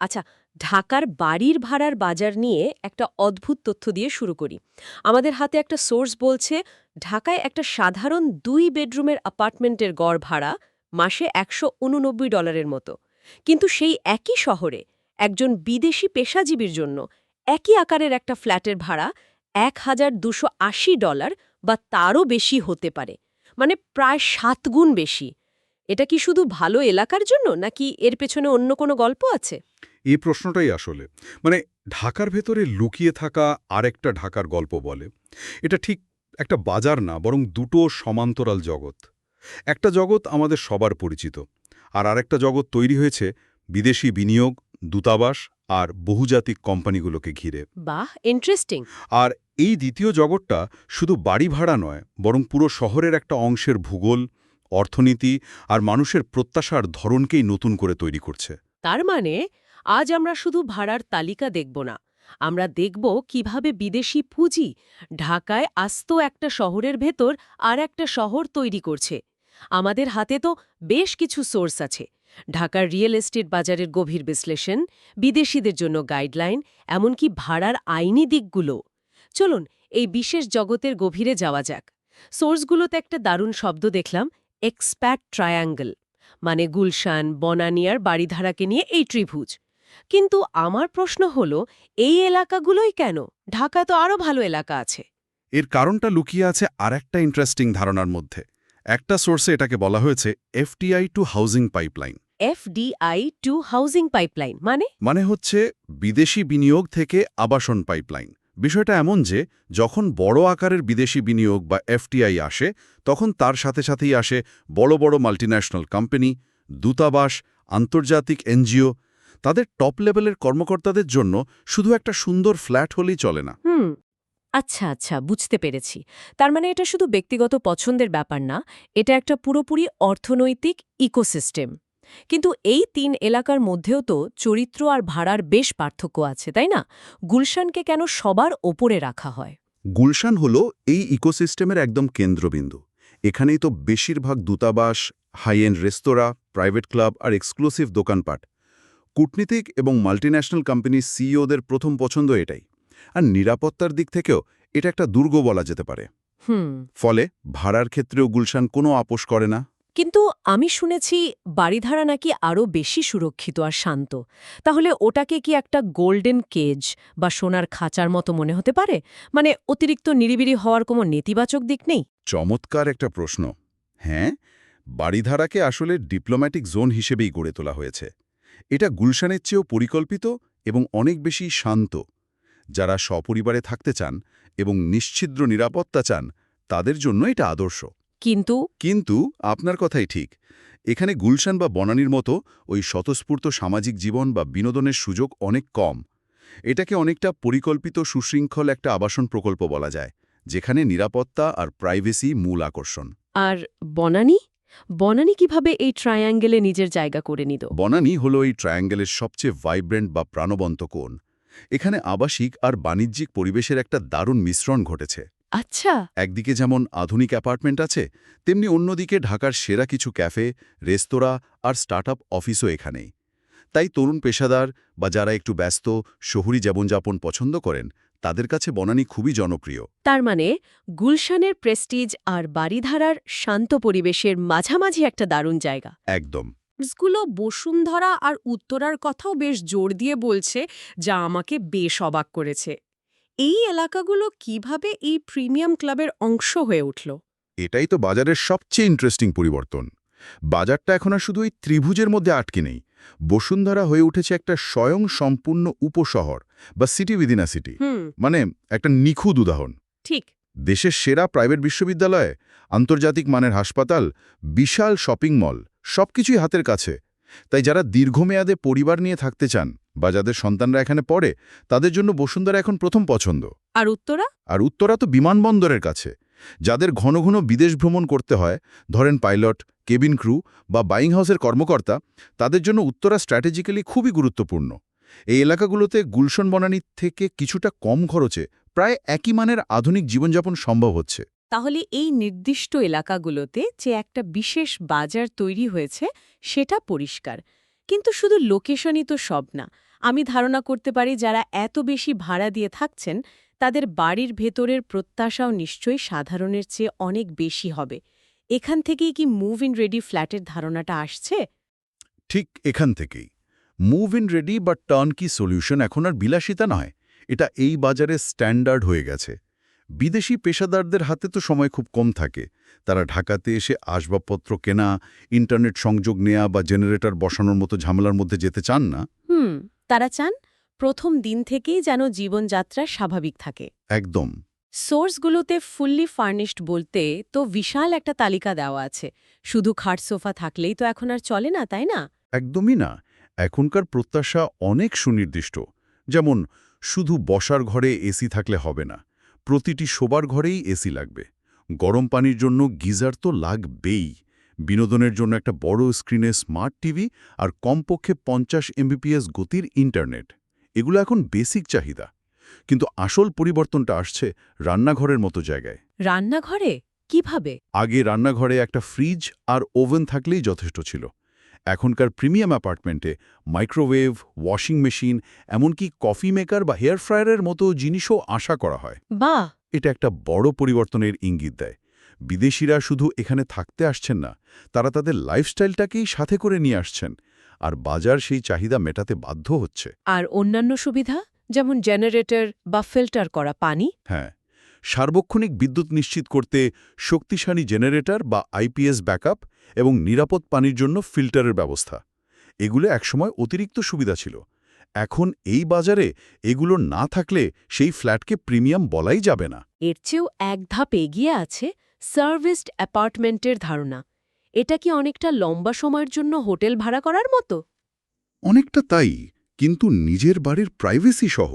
আচ্ছা ঢাকার বাড়ির ভাড়ার বাজার নিয়ে একটা অদ্ভুত তথ্য দিয়ে শুরু করি। আমাদের হাতে একটা সোর্স বলছে, ঢাকায় একটা সাধারণ দুই বেডরুমের অ্যাপার্টমেন্টের গড় ভাড়া মাসে একশো উননব্বই ডলারের মতো। কিন্তু সেই একই শহরে একজন বিদেশি পেশাজীবীর জন্য একই আকারের একটা ফ্ল্যাটের ভাড়া এক ডলার বা তারও বেশি হতে পারে। মানে প্রায় সাত গুণ বেশি। এটা কি শুধু ভালো এলাকার জন্য নাকি এর পেছনে অন্য কোনো গল্প আছে? এই প্রশ্নটাই আসলে। মানে ঢাকার ভেতরে লুকিয়ে থাকা আরেকটা ঢাকার গল্প বলে। এটা ঠিক একটা বাজার না বরং দুটো সমান্তরাল জগৎ। একটা জগৎ আমাদের সবার পরিচিত আর আরেকটা জগৎ তৈরি হয়েছে বিদেশি বিনিয়োগ দূতাবাস আর বহুজাতিক কোম্পানিগুলোকে ঘিরে। বাহ ইন্টারেস্টিং আর এই দ্বিতীয় জগৎটা শুধু বাড়ি ভাড়া নয় বরং পুরো শহরের একটা অংশের ভূগোল অর্থনীতি আর মানুষের প্রত্যাশার ধরনকেই নতুন করে তৈরি করছে। তার মানে আজ আমরা শুধু ভাড়ার তালিকা দেখব না, আমরা দেখব কীভাবে বিদেশি পুঁজি ঢাকায় আস্ত একটা শহরের ভেতর আর একটা শহর তৈরি করছে। আমাদের হাতে তো বেশ কিছু সোর্স আছে, ঢাকার রিয়েল এস্টেট বাজারের গভীর বিশ্লেষণ, বিদেশিদের জন্য গাইডলাইন, এমনকি ভাড়ার আইনি দিকগুলো। চলুন, এই বিশেষ জগতের গভীরে যাওয়া যাক। সোর্সগুলোতে একটা দারুণ শব্দ দেখলাম, এক্সপ্যাট ট্রায়াঙ্গল মানে গুলশান বনানিয়ার বাড়িধারাকে নিয়ে এই ত্রিভুজ। কিন্তু আমার প্রশ্ন হল এই এলাকাগুলোই কেন? ঢাকা তো আরও ভালো এলাকা আছে। এর কারণটা লুকিয়ে আছে আরেকটা ইন্টারেস্টিং ধারণার মধ্যে। একটা সোর্সে এটাকে বলা হয়েছে FDI to housing pipeline FDI to housing pipeline মানে? মানে হচ্ছে বিদেশি বিনিয়োগ থেকে আবাসন পাইপলাইন বিষয়টা এমন যে যখন বড় আকারের বিদেশি বিনিয়োগ বা এফটিআই আসে তখন তার সাথে সাথেই আসে বড় বড় মাল্টিন্যাশনাল কোম্পানি দূতাবাস আন্তর্জাতিক এনজিও তাদের টপ লেভেলের কর্মকর্তাদের জন্য শুধু একটা সুন্দর ফ্ল্যাট হলেই চলে না। হুম আচ্ছা আচ্ছা বুঝতে পেরেছি। তার মানে এটা শুধু ব্যক্তিগত পছন্দের ব্যাপার না এটা একটা পুরোপুরি অর্থনৈতিক ইকোসিস্টেম কিন্তু এই তিন এলাকার মধ্যেও তো চরিত্র আর ভাড়ার বেশ পার্থক্য আছে তাই না? গুলশানকে কেন সবার ওপরে রাখা হয়? গুলশান হল এই ইকোসিস্টেমের একদম কেন্দ্রবিন্দু। এখানেই তো বেশিরভাগ দূতাবাস হাই এন্ড রেস্তোরাঁ প্রাইভেট ক্লাব আর এক্সক্লুসিভ দোকানপাট। কূটনীতিক এবং মাল্টিন্যাশনাল কোম্পানির সিইওদের প্রথম পছন্দ এটাই। আর নিরাপত্তার দিক থেকেও এটা একটা দুর্গ বলা যেতে পারে। হুম। ফলে ভাড়ার ক্ষেত্রেও গুলশান কোনো আপোষ করে না। কিন্তু আমি শুনেছি বাড়িধারা নাকি আরও বেশি সুরক্ষিত আর শান্ত। তাহলে ওটাকে কি একটা গোল্ডেন কেজ বা সোনার খাঁচার মতো মনে হতে পারে? মানে অতিরিক্ত নিরিবিরি হওয়ার কোনো নেতিবাচক দিক নেই? চমৎকার একটা প্রশ্ন। হ্যাঁ বাড়িধারাকে আসলে ডিপ্লোম্যাটিক জোন হিসেবেই গড়ে তোলা হয়েছে। এটা গুলশানের চেয়েও পরিকল্পিত এবং অনেক বেশি শান্ত। যারা সপরিবারে থাকতে চান এবং নিশ্ছিদ্র নিরাপত্তা চান তাদের জন্য এটা আদর্শ। কিন্তু? কিন্তু আপনার কথাই ঠিক। এখানে গুলশান বা বনানীর মতো ওই স্বতঃস্ফূর্ত সামাজিক জীবন বা বিনোদনের সুযোগ অনেক কম। এটাকে অনেকটা পরিকল্পিত সুশৃঙ্খল একটা আবাসন প্রকল্প বলা যায় যেখানে নিরাপত্তা আর প্রাইভেসি মূল আকর্ষণ। আর বনানী? বনানী কীভাবে এই ট্রায়াঙ্গেলে নিজের জায়গা করে নিত বনানী হল এই ট্রায়াঙ্গেলের সবচেয়ে ভাইব্রেন্ট বা প্রাণবন্ত কোণ। এখানে আবাসিক আর বাণিজ্যিক পরিবেশের একটা দারুণ মিশ্রণ ঘটেছে। আচ্ছা। একদিকে যেমন আধুনিক অ্যাপার্টমেন্ট আছে তেমনি অন্যদিকে ঢাকার সেরা কিছু ক্যাফে রেস্তোরাঁ আর স্টার্টআপ অফিসও এখানেই। তাই তরুণ পেশাদার বা যারা একটু ব্যস্ত শহুরি জীবনযাপন পছন্দ করেন তাদের কাছে বনানী খুবই জনপ্রিয়। তার মানে গুলশানের প্রেস্টিজ আর বাড়িধারার শান্ত পরিবেশের মাঝামাঝি একটা দারুণ জায়গা। একদম। স্কুলও বসুন্ধরা আর উত্তরার কথাও বেশ জোর দিয়ে বলছে যা আমাকে বেশ অবাক করেছে। এই এলাকাগুলো কীভাবে এই প্রিমিয়াম ক্লাবের অংশ হয়ে উঠল? এটাই তো বাজারের সবচেয়ে ইন্টারেস্টিং পরিবর্তন। বাজারটা এখন আর শুধু এই ত্রিভুজের মধ্যে আটকে নেই। বসুন্ধরা হয়ে উঠেছে একটা স্বয়ং সম্পূর্ণ উপশহর বা সিটি উইদিন আ সিটি মানে একটা নিখুঁত উদাহরণ। ঠিক। দেশের সেরা প্রাইভেট বিশ্ববিদ্যালয় আন্তর্জাতিক মানের হাসপাতাল বিশাল শপিং মল সবকিছুই হাতের কাছে। তাই যারা দীর্ঘমেয়াদে পরিবার নিয়ে থাকতে চান বা যাদের সন্তানরা এখানে পড়ে তাদের জন্য বসুন্ধরা এখন প্রথম পছন্দ। আর উত্তরা? আর উত্তরা তো বিমানবন্দরের কাছে। যাদের ঘন ঘন বিদেশ ভ্রমণ করতে হয়, ধরেন পাইলট, কেবিন ক্রু বা বাইং হাউসের কর্মকর্তা, তাদের জন্য উত্তরা স্ট্র্যাটেজিক্যালি খুবই গুরুত্বপূর্ণ। এই এলাকাগুলোতে গুলশন বনানির থেকে কিছুটা কম খরচে প্রায় একই মানের আধুনিক জীবনযাপন সম্ভব হচ্ছে। তাহলে এই নির্দিষ্ট এলাকাগুলোতে যে একটা বিশেষ বাজার তৈরি হয়েছে, সেটা পরিষ্কার। কিন্তু শুধু লোকেশনই তো সব না। আমি ধারণা করতে পারি যারা এত বেশি ভাড়া দিয়ে থাকছেন তাদের বাড়ির ভেতরের প্রত্যাশাও নিশ্চয়ই সাধারণের চেয়ে অনেক বেশি হবে। এখান থেকেই কি মুভ ইন রেডি ফ্ল্যাটের ধারণাটা আসছে? ঠিক এখান থেকেই। মুভ ইন রেডি বা টার্ন কি সলিউশন এখন আর বিলাসিতা নয়। এটা এই বাজারে স্ট্যান্ডার্ড হয়ে গেছে। বিদেশি পেশাদারদের হাতে তো সময় খুব কম থাকে। তারা ঢাকাতে এসে আসবাবপত্র কেনা ইন্টারনেট সংযোগ নেয়া বা জেনারেটর বসানোর মতো ঝামেলার মধ্যে যেতে চান না। হুম তারা চান প্রথম দিন থেকেই যেন জীবনযাত্রা স্বাভাবিক থাকে। একদম। সোর্সগুলোতে ফুললি ফার্নিশড বলতে তো বিশাল একটা তালিকা দেওয়া আছে। শুধু খাট সোফা থাকলেই তো এখন আর চলে না তাই না? একদমই না। এখনকার প্রত্যাশা অনেক সুনির্দিষ্ট। যেমন শুধু বসার ঘরে এসি থাকলে হবে না প্রতিটি শোবার ঘরেই এসি লাগবে। গরম পানির জন্য গিজার তো লাগবেই। বিনোদনের জন্য একটা বড় স্ক্রিনে স্মার্ট টিভি আর কমপক্ষে পঞ্চাশ এমবিপিএস গতির ইন্টারনেট। এগুলো এখন বেসিক চাহিদা। কিন্তু আসল পরিবর্তনটা আসছে রান্নাঘরের মতো জায়গায়। রান্নাঘরে? কীভাবে? আগে রান্নাঘরে একটা ফ্রিজ আর ওভেন থাকলেই যথেষ্ট ছিল। এখনকার প্রিমিয়াম অ্যাপার্টমেন্টে মাইক্রোওয়েভ ওয়াশিং মেশিন এমনকি কফি মেকার বা হেয়ার ফ্রায়ারের মতো জিনিসও আশা করা হয়। বাহ! এটা একটা বড় পরিবর্তনের ইঙ্গিত দেয়। বিদেশিরা শুধু এখানে থাকতে আসছেন না তারা তাদের লাইফস্টাইলটাকেই সাথে করে নিয়ে আসছেন। আর বাজার সেই চাহিদা মেটাতে বাধ্য হচ্ছে। আর অন্যান্য সুবিধা? যেমন জেনারেটর বা ফিল্টার করা পানি? হ্যাঁ সার্বক্ষণিক বিদ্যুৎ নিশ্চিত করতে শক্তিশালী জেনারেটর বা আইপিএস ব্যাকআপ এবং নিরাপদ পানির জন্য ফিল্টারের ব্যবস্থা। এগুলো একসময় অতিরিক্ত সুবিধা ছিল। এখন এই বাজারে এগুলো না থাকলে সেই ফ্ল্যাটকে প্রিমিয়াম বলাই যাবে না। এর চেয়েও এক ধাপ এগিয়ে আছে সার্ভিসড অ্যাপার্টমেন্টের ধারণা। এটা কি অনেকটা লম্বা সময়ের জন্য হোটেল ভাড়া করার মতো? অনেকটা তাই কিন্তু নিজের বাড়ির প্রাইভেসি সহ।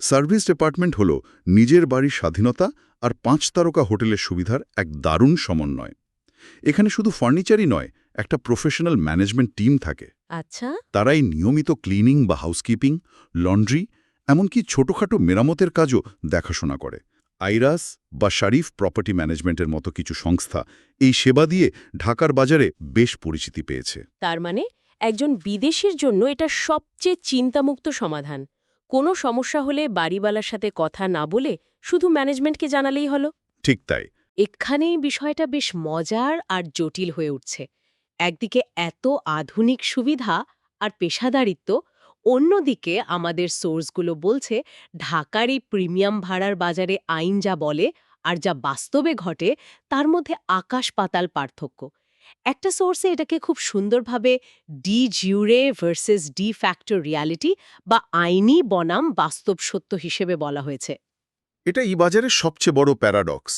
সার্ভিস ডিপার্টমেন্ট হল নিজের বাড়ির স্বাধীনতা আর পাঁচ তারকা হোটেলের সুবিধার এক দারুণ সমন্বয়। এখানে শুধু ফার্নিচারই নয় একটা প্রফেশনাল ম্যানেজমেন্ট টিম থাকে। আচ্ছা। তারাই নিয়মিত ক্লিনিং বা হাউসকিপিং লন্ড্রি এমনকি ছোটখাটো মেরামতের কাজও দেখাশোনা করে। আইরাস বা শারিফ প্রপার্টি ম্যানেজমেন্টের মতো কিছু সংস্থা এই সেবা দিয়ে ঢাকার বাজারে বেশ পরিচিতি পেয়েছে। তার মানে একজন বিদেশির জন্য এটা সবচেয়ে চিন্তামুক্ত সমাধান। কোনো সমস্যা হলে বাড়িওয়ালার সাথে কথা না বলে শুধু ম্যানেজমেন্টকে জানালেই হলো। ঠিক তাই। এখানেই বিষয়টা বেশ মজার আর জটিল হয়ে উঠছে। একদিকে এত আধুনিক সুবিধা আর পেশাদারিত্ব অন্যদিকে আমাদের সোর্সগুলো বলছে, ঢাকার এই প্রিমিয়াম ভাড়ার বাজারে আইন যা বলে আর যা বাস্তবে ঘটে, তার মধ্যে আকাশ পাতাল পার্থক্য। একটা সোর্সে এটাকে খুব সুন্দরভাবে de jure versus de facto reality বা আইনি বনাম বাস্তব সত্য হিসেবে বলা হয়েছে। এটা এই বাজারের সবচেয়ে বড় প্যারাডক্স।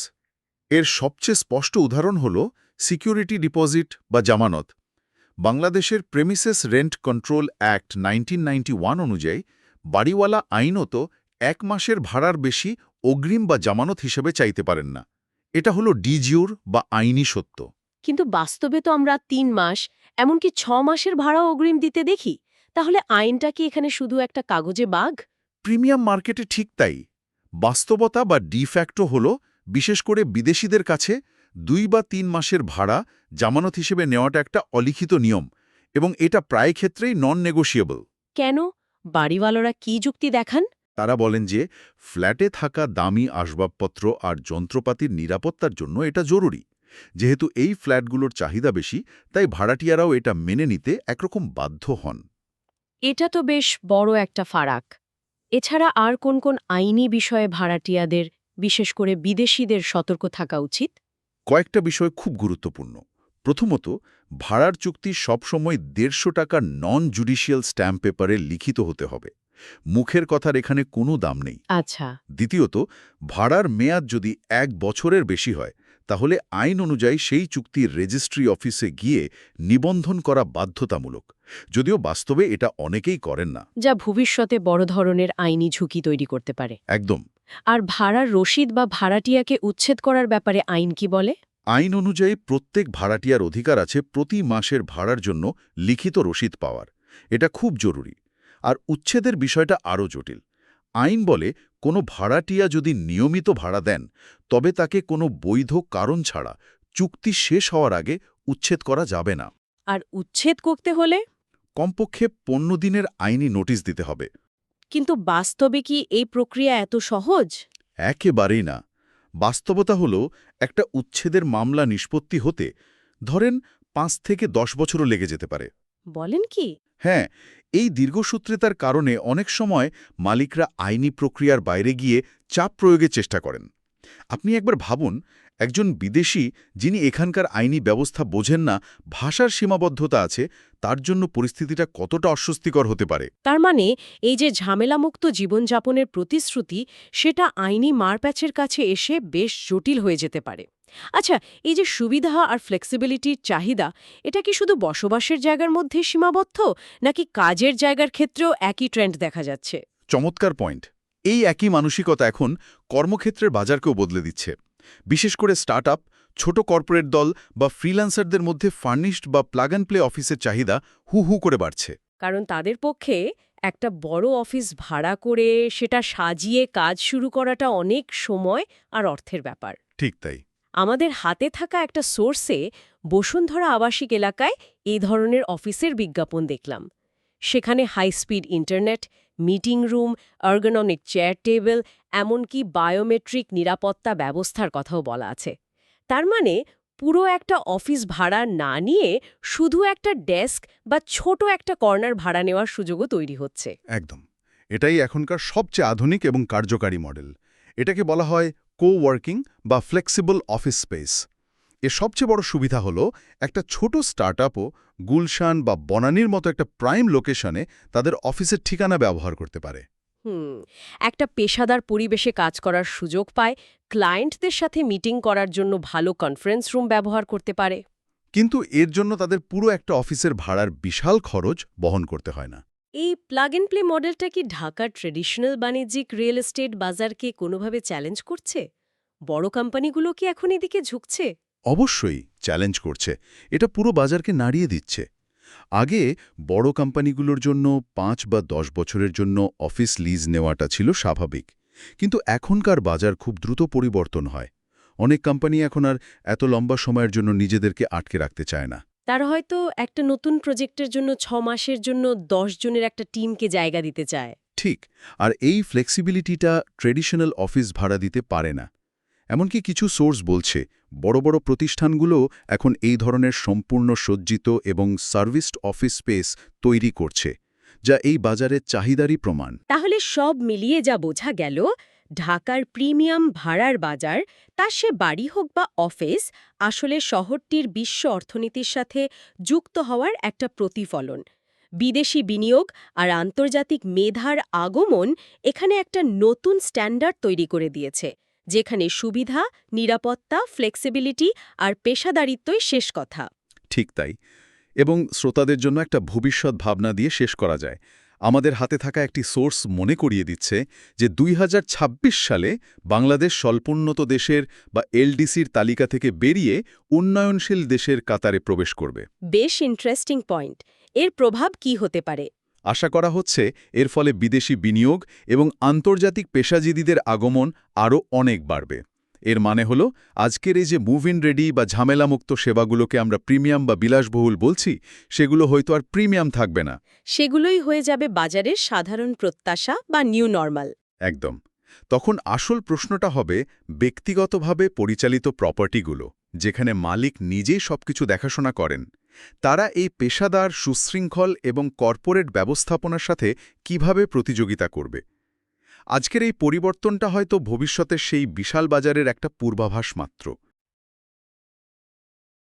এর সবচেয়ে স্পষ্ট উদাহরণ হল সিকিউরিটি ডিপোজিট বা জামানত। বাংলাদেশের প্রেমিসেস রেন্ট কন্ট্রোল অ্যাক্ট 1991 অনুযায়ী বাড়িওয়ালা আইনত এক মাসের ভাড়ার বেশি অগ্রিম বা জামানত হিসেবে চাইতে পারেন না। এটা হলো ডিজিউর বা আইনি সত্য। কিন্তু বাস্তবে তো আমরা তিন মাস এমনকি ছ মাসের ভাড়া অগ্রিম দিতে দেখি। তাহলে আইনটা কি এখানে শুধু একটা কাগজে বাঘ? প্রিমিয়াম মার্কেটে ঠিক তাই। বাস্তবতা বা ডিফ্যাক্টো হল বিশেষ করে বিদেশিদের কাছে দুই বা তিন মাসের ভাড়া জামানত হিসেবে নেওয়াটা একটা অলিখিত নিয়ম এবং এটা প্রায় ক্ষেত্রেই নন নেগোশিয়েবল কেন? বাড়িওয়ালারা কি যুক্তি দেখান? তারা বলেন যে ফ্ল্যাটে থাকা দামি আসবাবপত্র আর যন্ত্রপাতির নিরাপত্তার জন্য এটা জরুরি। যেহেতু এই ফ্ল্যাটগুলোর চাহিদা বেশি তাই ভাড়াটিয়ারাও এটা মেনে নিতে একরকম বাধ্য হন। এটা তো বেশ বড় একটা ফারাক। এছাড়া আর কোন কোন আইনি বিষয়ে ভাড়াটিয়াদের বিশেষ করে বিদেশিদের সতর্ক থাকা উচিত? কয়েকটা বিষয় খুব গুরুত্বপূর্ণ। প্রথমত ভাড়ার চুক্তি সবসময় দেড়শো টাকার নন জুডিশিয়াল স্ট্যাম্প পেপারে লিখিত হতে হবে। মুখের কথার এখানে কোনো দাম নেই। আচ্ছা। দ্বিতীয়ত ভাড়ার মেয়াদ যদি এক বছরের বেশি হয় তাহলে আইন অনুযায়ী সেই চুক্তির রেজিস্ট্রি অফিসে গিয়ে নিবন্ধন করা বাধ্যতামূলক। যদিও বাস্তবে এটা অনেকেই করেন না। যা ভবিষ্যতে বড় ধরনের আইনি ঝুঁকি তৈরি করতে পারে। একদম। আর ভাড়ার রসিদ বা ভাড়াটিয়াকে উচ্ছেদ করার ব্যাপারে আইন কি বলে? আইন অনুযায়ী প্রত্যেক ভাড়াটিয়ার অধিকার আছে প্রতি মাসের ভাড়ার জন্য লিখিত রসিদ পাওয়ার। এটা খুব জরুরি। আর উচ্ছেদের বিষয়টা আরও জটিল। আইন বলে কোনো ভাড়াটিয়া যদি নিয়মিত ভাড়া দেন তবে তাকে কোনো বৈধ কারণ ছাড়া চুক্তি শেষ হওয়ার আগে উচ্ছেদ করা যাবে না। আর উচ্ছেদ করতে হলে? কমপক্ষে পণ্য দিনের আইনি নোটিশ দিতে হবে। কিন্তু বাস্তবে কি এই প্রক্রিয়া এত সহজ? একেবারেই না। বাস্তবতা হল একটা উচ্ছেদের মামলা নিষ্পত্তি হতে ধরেন পাঁচ থেকে দশ বছরও লেগে যেতে পারে। বলেন কি? হ্যাঁ এই দীর্ঘসূত্রিতার কারণে অনেক সময় মালিকরা আইনি প্রক্রিয়ার বাইরে গিয়ে চাপ প্রয়োগের চেষ্টা করেন। আপনি একবার ভাবুন একজন বিদেশি যিনি এখানকার আইনি ব্যবস্থা বোঝেন না ভাষার সীমাবদ্ধতা আছে তার জন্য পরিস্থিতিটা কতটা অস্বস্তিকর হতে পারে? তার মানে এই যে ঝামেলামুক্ত জীবনযাপনের প্রতিশ্রুতি সেটা আইনি মারপ্যাচের কাছে এসে বেশ জটিল হয়ে যেতে পারে। আচ্ছা এই যে সুবিধা আর ফ্লেক্সিবিলিটির চাহিদা এটা কি শুধু বসবাসের জায়গার মধ্যে সীমাবদ্ধ নাকি কাজের জায়গার ক্ষেত্রেও একই ট্রেন্ড দেখা যাচ্ছে? চমৎকার পয়েন্ট এই একই মানসিকতা এখন কর্মক্ষেত্রের বাজারকেও বদলে দিচ্ছে। বিশেষ করে স্টার্টআপ ছোট কর্পোরেট দল বা ফ্রিল্যান্সারদের মধ্যে ফার্নিশড বা প্লাগ অ্যান্ড প্লে অফিসের চাহিদা হু হু করে বাড়ছে। কারণ তাদের পক্ষে একটা বড় অফিস ভাড়া করে সেটা সাজিয়ে কাজ শুরু করাটা অনেক সময় আর অর্থের ব্যাপার। ঠিক তাই। আমাদের হাতে থাকা একটা সোর্সে বসুন্ধরা আবাসিক এলাকায় এই ধরনের অফিসের বিজ্ঞাপন দেখলাম। সেখানে high speed internet meeting room ergonomic chair table এমনকি বায়োমেট্রিক নিরাপত্তা ব্যবস্থার কথাও বলা আছে। তার মানে পুরো একটা অফিস ভাড়া না নিয়ে শুধু একটা ডেস্ক বা ছোট একটা কর্নার ভাড়া নেওয়ার সুযোগও তৈরি হচ্ছে। একদম। এটাই এখনকার সবচেয়ে আধুনিক এবং কার্যকারী মডেল এটাকে বলা হয় কো ওয়ার্কিং বা ফ্লেক্সিবল অফিস স্পেস এর সবচেয়ে বড় সুবিধা হলো একটা ছোট স্টার্টআপও গুলশান বা বনানীর মতো একটা প্রাইম লোকেশনে তাদের অফিসের ঠিকানা ব্যবহার করতে পারে। হুম একটা পেশাদার পরিবেশে কাজ করার সুযোগ পায় ক্লায়েন্টদের সাথে মিটিং করার জন্য ভালো কনফারেন্স রুম ব্যবহার করতে পারে। কিন্তু এর জন্য তাদের পুরো একটা অফিসের ভাড়ার বিশাল খরচ বহন করতে হয় না। এই প্লাগ অ্যান্ড প্লে মডেলটা কি ঢাকার ট্রেডিশনাল বাণিজ্যিক রিয়েল এস্টেট বাজারকে কোনোভাবে চ্যালেঞ্জ করছে? বড় কোম্পানিগুলো কি এখন এদিকে ঝুঁকছে? অবশ্যই চ্যালেঞ্জ করছে। এটা পুরো বাজারকে নাড়িয়ে দিচ্ছে। আগে বড় কোম্পানিগুলোর জন্য পাঁচ বা দশ বছরের জন্য অফিস লিজ নেওয়াটা ছিল স্বাভাবিক। কিন্তু এখনকার বাজার খুব দ্রুত পরিবর্তন হয়। অনেক কোম্পানি এখন আর এত লম্বা সময়ের জন্য নিজেদেরকে আটকে রাখতে চায় না। তারা হয়তো একটা নতুন প্রজেক্টের জন্য ছ মাসের জন্য দশ জনের একটা টিমকে জায়গা দিতে চায়। ঠিক আর এই ফ্লেক্সিবিলিটিটা ট্রেডিশনাল অফিস ভাড়া দিতে পারে না। এমনকি কিছু সোর্স বলছে বড় বড় প্রতিষ্ঠানগুলো এখন এই ধরনের সম্পূর্ণ সজ্জিত এবং সার্ভিসড অফিস স্পেস তৈরি করছে, যা এই বাজারের চাহিদারই প্রমাণ। তাহলে সব মিলিয়ে যা বোঝা গেল, ঢাকার প্রিমিয়াম ভাড়ার বাজার, তা সে বাড়ি হোক বা অফিস, আসলে শহরটির বিশ্ব অর্থনীতির সাথে যুক্ত হওয়ার একটা প্রতিফলন। বিদেশি বিনিয়োগ আর আন্তর্জাতিক মেধার আগমন এখানে একটা নতুন স্ট্যান্ডার্ড তৈরি করে দিয়েছে। যেখানে সুবিধা নিরাপত্তা ফ্লেক্সিবিলিটি আর পেশাদারিত্বই শেষ কথা। ঠিক তাই। এবং শ্রোতাদের জন্য একটা ভবিষ্যৎ ভাবনা দিয়ে শেষ করা যায়। আমাদের হাতে থাকা একটি সোর্স মনে করিয়ে দিচ্ছে যে দুই হাজার ছাব্বিশ সালে বাংলাদেশ স্বল্পোন্নত দেশের বা এলডিসির তালিকা থেকে বেরিয়ে উন্নয়নশীল দেশের কাতারে প্রবেশ করবে। বেশ ইন্টারেস্টিং পয়েন্ট এর প্রভাব কি হতে পারে? আশা করা হচ্ছে এর ফলে বিদেশি বিনিয়োগ এবং আন্তর্জাতিক পেশাজীবীদের আগমন আরও অনেক বাড়বে। এর মানে হল আজকের এই যে মুভ ইন রেডি বা ঝামেলামুক্ত সেবাগুলোকে আমরা প্রিমিয়াম বা বিলাসবহুল বলছি সেগুলো হয়তো আর প্রিমিয়াম থাকবে না। সেগুলোই হয়ে যাবে বাজারের সাধারণ প্রত্যাশা বা নিউ নর্মাল একদম। তখন আসল প্রশ্নটা হবে ব্যক্তিগতভাবে পরিচালিত প্রপার্টিগুলো যেখানে মালিক নিজেই সবকিছু দেখাশোনা করেন। তারা এই পেশাদার, সুশৃঙ্খল এবং কর্পোরেট ব্যবস্থাপনার সাথে কীভাবে প্রতিযোগিতা করবে? আজকের এই পরিবর্তনটা হয়তো ভবিষ্যতের সেই বিশাল বাজারের একটা পূর্বাভাস মাত্র।